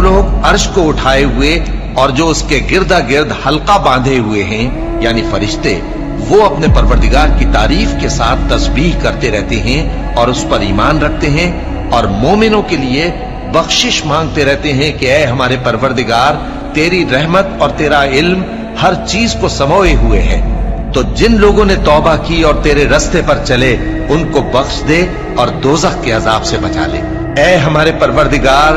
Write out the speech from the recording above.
लोग अर्श को उठाए हुए और जो उसके गिरदा गिर्द हल्का बांधे हुए हैं, यानी फरिश्ते, वो अपने परवरदिगार की तारीफ़ के साथ तस्बीह करते रहते हैं और उस पर ईमान रखते हैं और मोमिनों के लिए बख्शिश मांगते रहते हैं कि ऐ हमारे परवरदिगार, तेरी रहमत और तेरा इल्म हर चीज़ को समोए हुए है। तो जिन लोगों ने तौबा की और तेरे रस्ते पर चले, उनको बख्श दे और दोजख के अजाब से बचा ले। ऐ हमारे परवरदिगार